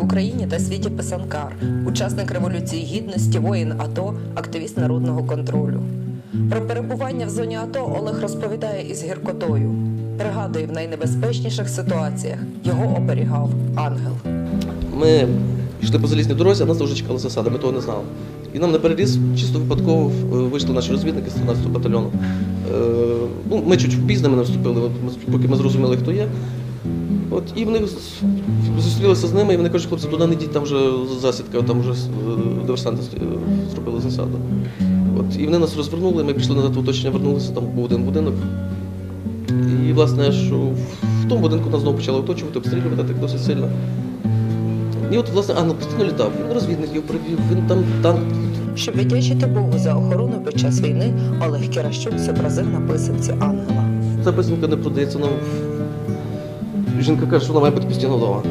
в Україні та світі писанкар, учасник революції гідності, воїн АТО, активіст народного контролю. Про перебування в зоні АТО Олег розповідає із гіркотою. Пригадує в найнебезпечніших ситуаціях його оберігав ангел. Ми йшли по залізній дорозі, а нас вже чекала засада, ми того не знали. І нам на переріз чисто випадково е, вийшли наші розвідники з 13-го батальйону. Е, ну, ми чуть пізно ми не вступили, поки ми зрозуміли, хто є. От, і вони зустрілися з ними, і вони кажуть, хлопці, туди не йдіть, там вже засідка, там вже е, диверсанти зробили засаду. От, і вони нас розвернули, ми пішли назад в оточення, вернулися, там був один будинок. І, власне, що в тому будинку нас знову почали оточувати, обстрілювати так досить сильно. І от, власне, ангел постійно літав. Він розвідників привів, він там танк. Щоб віддячити Богу за охорону під час війни, Олег Кіращук зобразив на писанці ангела. Ця писанка не продається, ну. Жінка каже, що вона має бути постійно вдома.